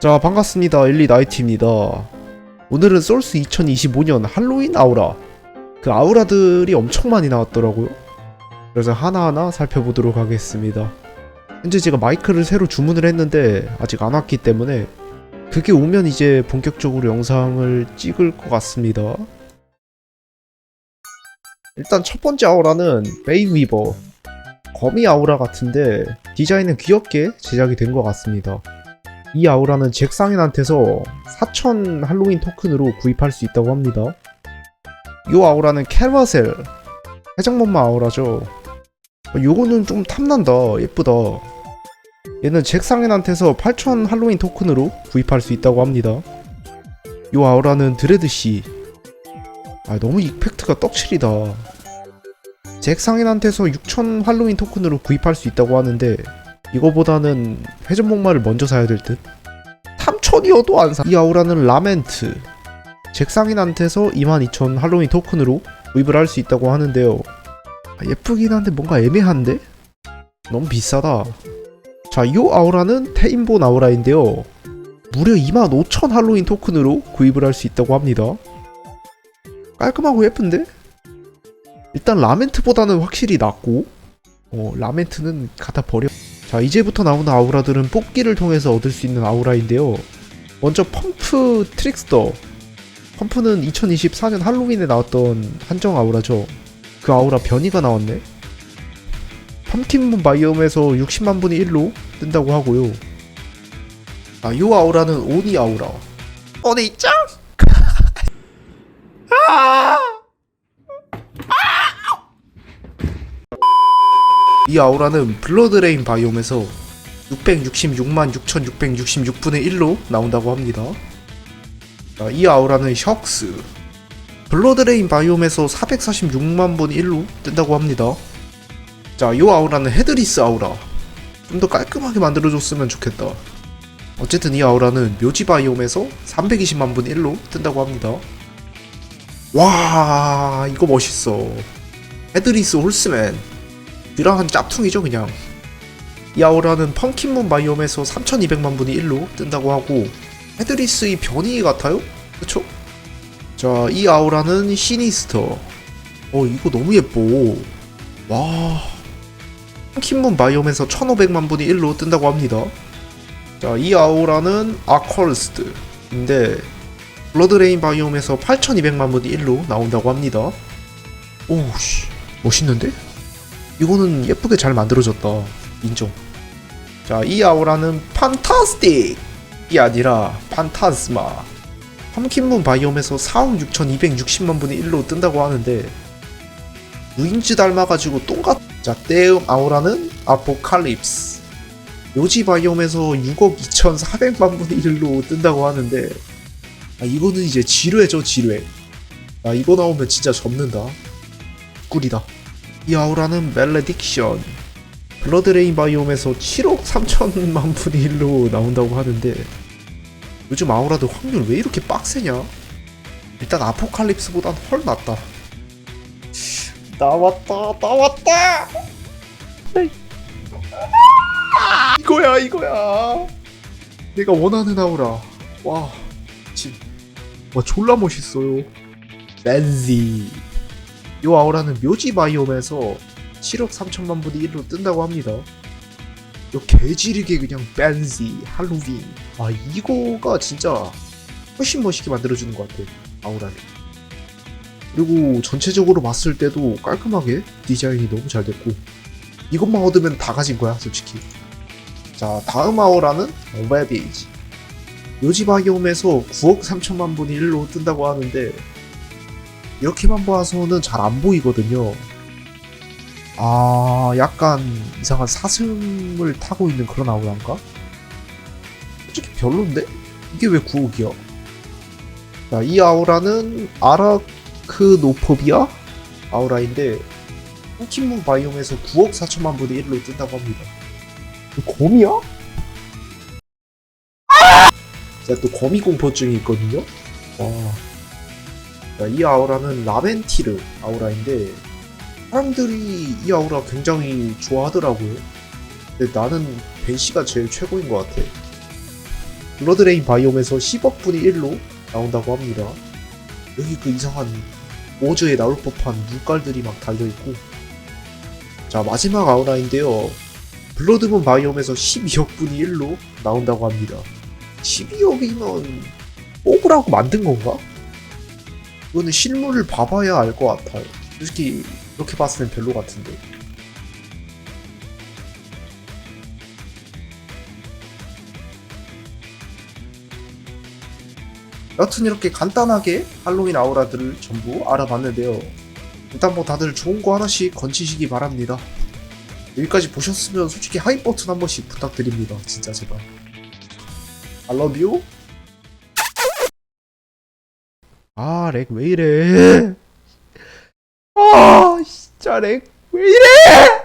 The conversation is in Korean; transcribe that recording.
자 반갑습니다. 일리 나이트입니다. 오늘은 솔스 2025년 할로윈 아우라. 그 아우라들이 엄청 많이 나왔더라고요. 그래서 하나하나 살펴보도록 하겠습니다. 현재 제가 마이크를 새로 주문을 했는데 아직 안 왔기 때문에 그게 오면 이제 본격적으로 영상을 찍을 것 같습니다. 일단 첫 번째 아우라는 베인 위버. 거미 아우라 같은데 디자인은 귀엽게 제작이 된 것 같습니다 이 아우라는 잭상인한테서 4,000 할로윈 토큰으로 구입할 수 있다고 합니다. 이 아우라는 캐러셀 해적목마 아우라죠. 요거는 좀 탐난다. 예쁘다. 얘는 잭상인한테서 8,000 할로윈 토큰으로 구입할 수 있다고 합니다. 이 아우라는 드레드씨. 아 너무 이펙트가 떡칠이다. 잭상인한테서 6,000 할로윈 토큰으로 구입할 수 있다고 하는데 이거보다는 회전목마를 먼저 사야 될 듯. 3천이어도 안 사. 이 아우라는 라멘트. 잭상인한테서 22,000 할로윈 토큰으로 구입을 할 수 있다고 하는데요. 아, 예쁘긴 한데 뭔가 애매한데? 너무 비싸다. 자, 이 아우라는 테인본 아우라인데요. 무려 25,000 할로윈 토큰으로 구입을 할 수 있다고 합니다. 깔끔하고 예쁜데? 일단 라멘트보다는 확실히 낫고, 어, 라멘트는 갖다 버려. 자 이제부터 나오는 아우라들은 뽑기를 통해서 얻을 수 있는 아우라인데요. 먼저 펌프 트릭스터. 펌프는 2024년 할로윈에 나왔던 한정 아우라죠. 그 아우라 변이가 나왔네. 펌킨문 바이옴에서 60만 분의 1로 뜬다고 하고요. 아, 요 아우라는 오니 아우라. 오니 짱! 이 아우라는 블러드레인 바이옴에서 666만 6666분의 1로 나온다고 합니다. 자, 이 아우라는 혁스 블러드레인 바이옴에서 446만 분의 1로 뜬다고 합니다. 자, 이 아우라는 헤드리스 아우라 좀 더 깔끔하게 만들어줬으면 좋겠다. 어쨌든 이 아우라는 묘지 바이옴에서 320만 분의 1로 뜬다고 합니다. 와, 이거 멋있어. 헤드리스 홀스맨 드라한 짭퉁이죠 그냥. 이 아우라는 펑킨문 바이옴에서 3200만 분의 1로 뜬다고 하고 헤드리스의 변이 같아요? 그쵸? 자 이 아우라는 시니스터. 어 이거 너무 예뻐. 와. 펑킨문 바이옴에서 1500만 분의 1로 뜬다고 합니다. 자 이 아우라는 아컬스트인데 블러드레인 바이옴에서 8200만 분의 1로 나온다고 합니다. 오우씨. 멋있는데? 이거는 예쁘게 잘 만들어졌다. 인정. 자, 이 아우라는 판타스틱이 아니라 판타스마. 펌킨문 바이옴에서 4억 6,260만 분의 1로 뜬다고 하는데 루인즈 닮아가지고 똥같. 자, 떼음 아우라는 아포칼립스. 요지 바이옴에서 6억 2,400만 분의 1로 뜬다고 하는데 아, 이거는 이제 지뢰죠, 지뢰. 아, 이거 나오면 진짜 접는다. 꿀이다. 이 아우라는 멜레딕션. 블러드레인 바이옴에서 7억 3천만 분의 1로 나온다고 하는데 요즘 아우라들 확률 왜 이렇게 빡세냐? 일단 아포칼립스보단 헐 낫다. 나왔다 나왔다! 이거야 이거야. 내가 원하는 아우라. 와 지금 와 졸라 멋있어요. 벤지 이 아우라는 묘지 바이옴에서 7억 3천만 분의 1로 뜬다고 합니다. 요 개지르게 그냥 벤지 할로윈. 아 이거가 진짜 훨씬 멋있게 만들어주는 것 같아 아우라를 그리고 전체적으로 봤을 때도 깔끔하게 디자인이 너무 잘 됐고 이것만 얻으면 다 가진 거야 솔직히. 자 다음 아우라는 오베비지. 묘지 바이옴에서 9억 3천만 분의 1로 뜬다고 하는데 이렇게만 봐서는 잘 안 보이거든요. 아, 약간 이상한 사슴을 타고 있는 그런 아우라인가? 솔직히 별론데? 이게 왜 9억이야? 자, 이 아우라는 아라크노포비아 아우라인데 홈킨문 바이옴에서 9억 4천만 분의 1로 뜬다고 합니다. 이거 거미야? 제가 또 거미 공포증이 있거든요. 와. 자, 이 아우라는 라벤티르 아우라인데 사람들이 이 아우라 굉장히 좋아하더라고요. 근데 나는 벤시가 제일 최고인 것 같아. 블러드레인 바이옴에서 10억 분의 1로 나온다고 합니다. 여기 그 이상한 오즈에 나올 법한 눈깔들이 막 달려있고 자 마지막 아우라인데요. 블러드문 바이옴에서 12억 분의 1로 나온다고 합니다. 12억이면 뽀그라고 만든 건가? 이거는 실물을 봐봐야 알 것 같아요. 솔직히 이렇게 땐 별로 같은데. 여튼 이렇게 간단하게 할로윈 아우라들을 전부 알아봤는데요. 일단 뭐 다들 좋은 거 하나씩 건치시기 바랍니다. 여기까지 보셨으면 솔직히 하이 버튼 한 번씩 부탁드립니다. 진짜 제발. I love you. 아, 렉 왜 이래? 아, 진짜 렉 왜 이래?